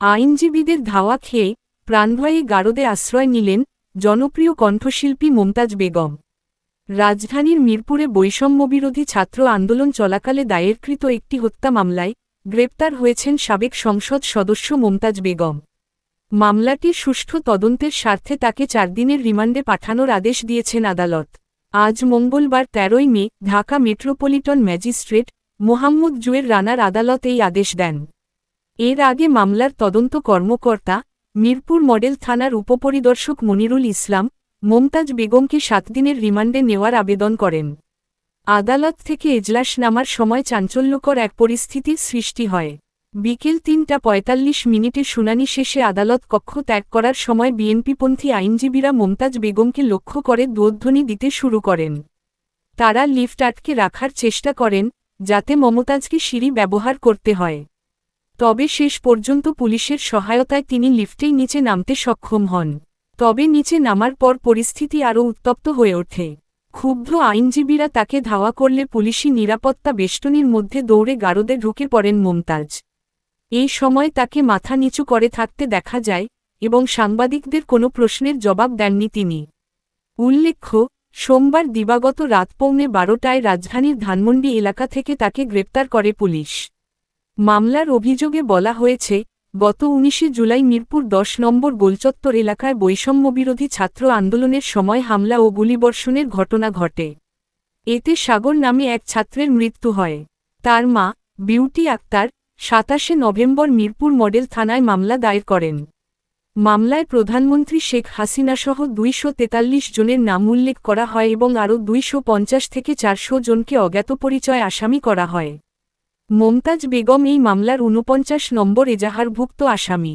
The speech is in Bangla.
আইনজীবীদের ধাওয়া খেয়ে প্রাণভয়ে গারদে আশ্রয় নিলেন জনপ্রিয় কণ্ঠশিল্পী মমতাজ বেগম। রাজধানীর মিরপুরে বৈষম্যবিরোধী ছাত্র আন্দোলন চলাকালে দায়েরকৃত একটি হত্যা মামলায় গ্রেপ্তার হয়েছেন সাবেক সংসদ সদস্য মমতাজ বেগম। মামলাটির সুষ্ঠু তদন্তের স্বার্থে তাকে চার দিনের রিমান্ডে পাঠানোর আদেশ দিয়েছেন আদালত। আজ মঙ্গলবার তেরোই মে ঢাকা মেট্রোপলিটন ম্যাজিস্ট্রেট মোহাম্মদ জুয়ের রানার আদালত এই আদেশ দেন। এর আগে মামলার তদন্ত কর্মকর্তা, মিরপুর মডেল থানার উপপরিদর্শক মনিরুল ইসলাম, মমতাজ বেগমকে সাত দিনের রিমান্ডে নেওয়ার আবেদন করেন। আদালত থেকে এজলাস নামার সময় চাঞ্চল্যকর এক পরিস্থিতির সৃষ্টি হয়। বিকেল তিনটা পঁয়তাল্লিশ মিনিটে শুনানি শেষে আদালত কক্ষ ত্যাগ করার সময় বিএনপিপন্থী আইনজীবীরা মমতাজ বেগমকে লক্ষ্য করে দোধ্বনি দিতে শুরু করেন। তারা লিফট আটকে রাখার চেষ্টা করেন, যাতে মমতাজকে সিঁড়ি ব্যবহার করতে হয়। তবে শেষ পর্যন্ত পুলিশের সহায়তায় তিনি লিফটেই নিচে নামতে সক্ষম হন। তবে নিচে নামার পর পরিস্থিতি আরও উত্তপ্ত হয়ে ওঠে। ক্ষুব্ধ আইনজীবীরা তাকে ধাওয়া করলে পুলিশি নিরাপত্তা বেষ্টনীর মধ্যে দৌড়ে গারদে ঢুকে পড়েন মমতাজ। এই সময় তাকে মাথা নিচু করে থাকতে দেখা যায় এবং সাংবাদিকদের কোনো প্রশ্নের জবাব দেননি তিনি। উল্লেখ্য, সোমবার দিবাগত রাত পৌনে বারোটায় রাজধানীর ধানমন্ডি এলাকা থেকে তাকে গ্রেপ্তার করে পুলিশ। মামলার অভিযোগে বলা হয়েছে, গত উনিশে জুলাই মিরপুর দশ নম্বর গোলচত্বর এলাকায় বৈষম্যবিরোধী ছাত্র আন্দোলনের সময় হামলা ও গুলিবর্ষণের ঘটনা ঘটে। এতে সাগর নামে এক ছাত্রের মৃত্যু হয়। তার মা, বিউটি আক্তার, সাতাশে নভেম্বর মিরপুর মডেল থানায় মামলা দায়ের করেন। মামলায় প্রধানমন্ত্রী শেখ হাসিনাসহ দুইশো তেতাল্লিশ জনের নাম উল্লেখ করা হয় এবং আরও দুইশো পঞ্চাশ থেকে চারশো জনকে অজ্ঞাত পরিচয় আসামি করা হয়। মমতাজ বেগম এই মামলার ঊনপঞ্চাশ নম্বর এজাহারভুক্ত আসামি।